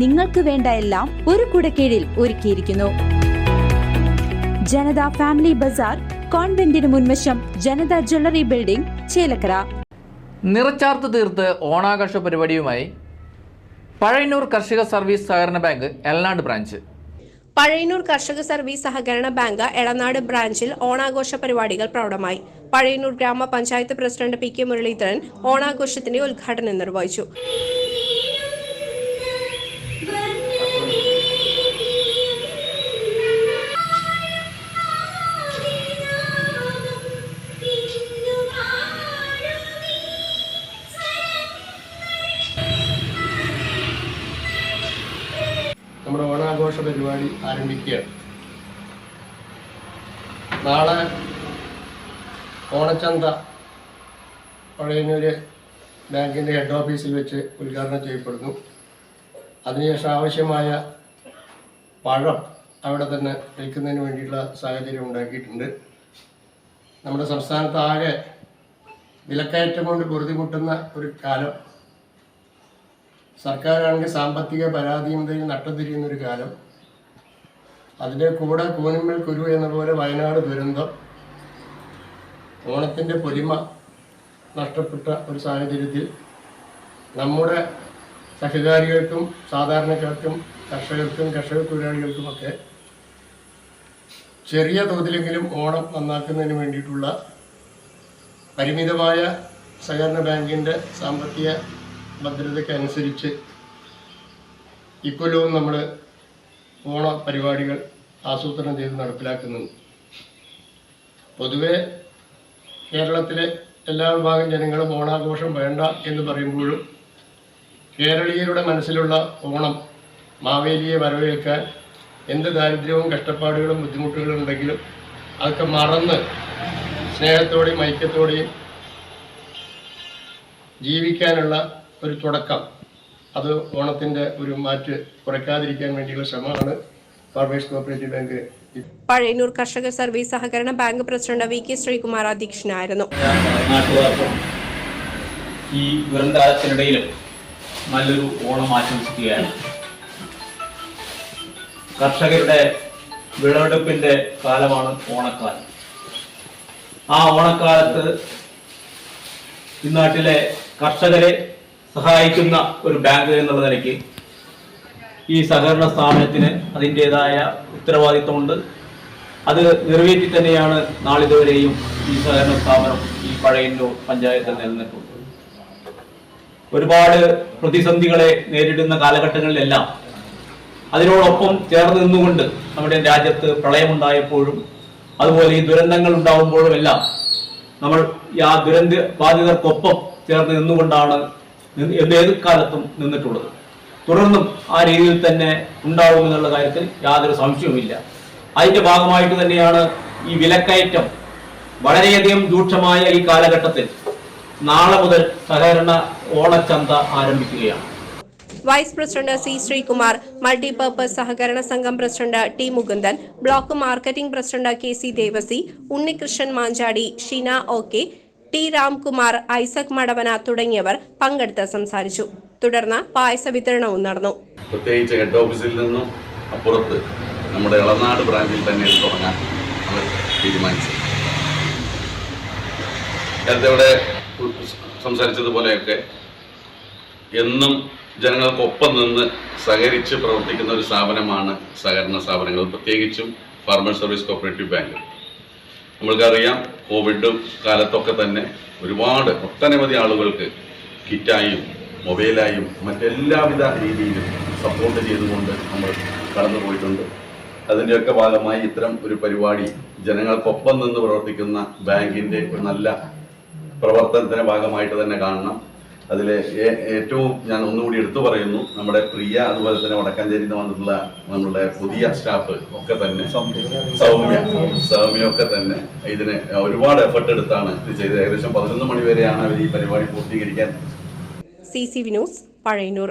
നിങ്ങൾക്ക് വേണ്ട എല്ലാം ഒരു കുടക്കീഴിൽ ഒരുക്കിയിരിക്കുന്നു. ജനത ഫാമിലി ബസാർ കോൺവെന്റിന് മുൻവശം ജനത ജ്വല്ലറി ബിൽഡിംഗ് ചേലക്കര. നിറച്ചാർത്ത് തീർത്ത് ഓണാഘോഷ പരിപാടിയുമായി പഴയന്നൂർ കർഷക സർവീസ് സഹകരണ ബാങ്ക് എൽനാട് ബ്രാഞ്ച്. പഴയന്നൂർ കർഷക സർവീസ് സഹകരണ ബാങ്ക് എളനാട് ബ്രാഞ്ചിൽ ഓണാഘോഷ പരിപാടികൾ പ്രൗഢമായി. പഴയന്നൂർ ഗ്രാമപഞ്ചായത്ത് പ്രസിഡന്റ് പി കെ മുരളീധരൻ ഓണാഘോഷത്തിന്റെ ഉദ്ഘാടനം നിർവഹിച്ചു. ഓണാഘോഷ പരിപാടി ആരംഭിക്കുകയാണ് നാളെ ഓണച്ചന്ത പഴയന്നൂര് ബാങ്കിന്റെ ഹെഡ് ഓഫീസിൽ വെച്ച് ഉദ്ഘാടനം ചെയ്യപ്പെടുന്നു. അതിനുശേഷം ആവശ്യമായ പഴം അവിടെ തന്നെ വിൽക്കുന്നതിന് വേണ്ടിയിട്ടുള്ള സാഹചര്യം ഉണ്ടാക്കിയിട്ടുണ്ട്. നമ്മുടെ സംസ്ഥാനത്താകെ വിലക്കയറ്റം കൊണ്ട് പൊറുതിമുട്ടുന്ന ഒരു കാലം സർക്കാരാണെങ്കിൽ സാമ്പത്തിക പരാധീനതയിൽ നട്ടതിരിയുന്നൊരു കാലം. അതിന്റെ കൂടെ കൂനിമ്മൽ കുരു എന്ന പോലെ വയനാട് ദുരന്തം. ഓണത്തിന്റെ പൊലിമ നഷ്ടപ്പെട്ട ഒരു സാഹചര്യത്തിൽ നമ്മുടെ സഹകാരികൾക്കും സാധാരണക്കാർക്കും കർഷകർക്കും കർഷക തൊഴിലാളികൾക്കുമൊക്കെ ചെറിയ തോതിലെങ്കിലും ഓണം നന്നാക്കുന്നതിന് വേണ്ടിയിട്ടുള്ള പരിമിതമായ സഹകരണ ബാങ്കിന്റെ സാമ്പത്തിക ഭദ്രതയ്ക്കനുസരിച്ച് ഇക്കൊല്ലവും നമ്മൾ ഓണ പരിപാടികൾ ആസൂത്രണം ചെയ്ത് നടപ്പിലാക്കുന്നുണ്ട് പൊതുവെ കേരളത്തിലെ എല്ലാ വിഭാഗം ജനങ്ങളും ഓണാഘോഷം വേണ്ട എന്ന് പറയുമ്പോഴും കേരളീയരുടെ മനസ്സിലുള്ള ഓണം മാവേലിയെ വരവേൽക്കാൻ എന്ത് ദാരിദ്ര്യവും കഷ്ടപ്പാടുകളും ബുദ്ധിമുട്ടുകളും ഉണ്ടെങ്കിലും അതൊക്കെ മറന്ന് സ്നേഹത്തോടെയും ഐക്യത്തോടെയും ജീവിക്കാനുള്ള ഒരു തുടക്കം. അത് ഓണത്തിന്റെ ഒരു മാറ്റ് കുറയ്ക്കാതിരിക്കാൻ വേണ്ടിയുള്ള ശ്രമമാണ് ഫാർമേഴ്സ് കോപ്പറേറ്റീവ് ബാങ്ക്. പഴയന്നൂർ കർഷക സർവീസ് സഹകരണ bank president V K Sreekumar അധ്യക്ഷനായിരുന്നു. നാട്ടുകാർക്കും ഈ ദുരന്തകാലത്തിനിടയിലും നല്ലൊരു ഓണം ആശംസിക്കുകയാണ്. കർഷകരുടെ വിളവെടുപ്പിന്റെ കാലമാണ് ഓണക്കാലം. ആ ഓണക്കാലത്ത് ഈ നാട്ടിലെ കർഷകരെ സഹായിക്കുന്ന ഒരു ബാങ്ക് എന്നുള്ള നിലയ്ക്ക് ഈ സഹകരണ സ്ഥാപനത്തിന് അതിന്റെതായ ഉത്തരവാദിത്വമുണ്ട് അത് നിറവേറ്റി തന്നെയാണ് നാളിതുവരെയും ഈ സഹകരണ സ്ഥാപനം ഈ പഴയന്നൂർ പഞ്ചായത്തിൽ നിലനിൽക്കുന്നത്. ഒരുപാട് പ്രതിസന്ധികളെ നേരിടുന്ന കാലഘട്ടങ്ങളിലെല്ലാം അതിനോടൊപ്പം ചേർന്ന് നിന്നുകൊണ്ട് നമ്മുടെ രാജ്യത്ത് പ്രളയമുണ്ടായപ്പോഴും അതുപോലെ ഈ ദുരന്തങ്ങൾ ഉണ്ടാകുമ്പോഴും എല്ലാം നമ്മൾ ആ ദുരന്ത ബാധിതർക്കൊപ്പം ചേർന്ന് നിന്നുകൊണ്ടാണ് ഏത് കാലത്തും നിന്നിട്ടുള്ളത്. തുടർന്നും ആ രീതിയിൽ തന്നെ ഉണ്ടാവും എന്നുള്ള കാര്യത്തിൽ യാതൊരു സംശയവുമില്ല. അതിന്റെ ഭാഗമായിട്ട് തന്നെയാണ് ഈ വിലക്കയറ്റം വളരെയധികം രൂക്ഷമായ ഈ കാലഘട്ടത്തിൽ നാളെ മുതൽ സഹകരണ ഓണച്ചന്ത ആരംഭിക്കുകയാണ്. Vice president C Sreekumar multipurpose സഹകരണ സംഘം president T Mukundan block marketing president K C Devasi Unnikrishnan Manchadi Sheena O K T Ramkumar Isaac Madavana തുടങ്ങിയവർ പങ്കെടുത്ത് സംസാരിച്ചു. തുടർന്ന് പായസ വിതരണവും നടന്നു. പ്രത്യേകിച്ച് ഹെഡ് ഓഫീസിൽ നിന്നും അപ്പുറത്ത് നമ്മുടെ ഇളനാട് ബ്രാഞ്ചിൽ തന്നെ തുടങ്ങാൻ അവർ തീരുമാനിച്ചു. നേരത്തെ സംസാരിച്ചതുപോലെയൊക്കെ എന്നും ജനങ്ങൾക്കൊപ്പം നിന്ന് സഹകരിച്ച് പ്രവർത്തിക്കുന്ന ഒരു സ്ഥാപനമാണ് സഹകരണ സ്ഥാപനങ്ങൾ. പ്രത്യേകിച്ചും ഫാർമേഴ്സ് സർവീസ് കോപ്പറേറ്റീവ് ബാങ്ക്. നമ്മൾക്കറിയാം കോവിഡ് കാലത്തൊക്കെ തന്നെ ഒരുപാട് ഒട്ടനവധി ആളുകൾക്ക് കിറ്റായും മൊബൈലായും മറ്റെല്ലാവിധ രീതിയിലും സപ്പോർട്ട് ചെയ്തുകൊണ്ട് നമ്മൾ കടന്നു പോയിട്ടുണ്ട് അതിന്റെയൊക്കെ ഭാഗമായി ഇത്തരം ഒരു പരിപാടി ജനങ്ങൾക്കൊപ്പം നിന്ന് പ്രവർത്തിക്കുന്ന ബാങ്കിന്റെ ഒരു നല്ല പ്രവർത്തനത്തിന്റെ ഭാഗമായിട്ട് തന്നെ കാണണം. അതിൽ ഏറ്റവും ഞാൻ ഒന്നുകൂടി എടുത്തു പറയുന്നു നമ്മുടെ പ്രിയ അതുപോലെ തന്നെ വടക്കാഞ്ചേരിയിൽ നിന്ന് വന്നിട്ടുള്ള നമ്മളുടെ പുതിയ സ്റ്റാഫ് ഒക്കെ തന്നെ. സൗമ്യ സൗമ്യ ഒക്കെ തന്നെ ഇതിന് ഒരുപാട് എഫർട്ട് എടുത്താണ് ഇത് ചെയ്തത്. ഏകദേശം പതിനൊന്ന് മണിവരെയാണ് അവർ ഈ പരിപാടി പൂർത്തീകരിക്കാൻ. C C Vinos Pazhayannur.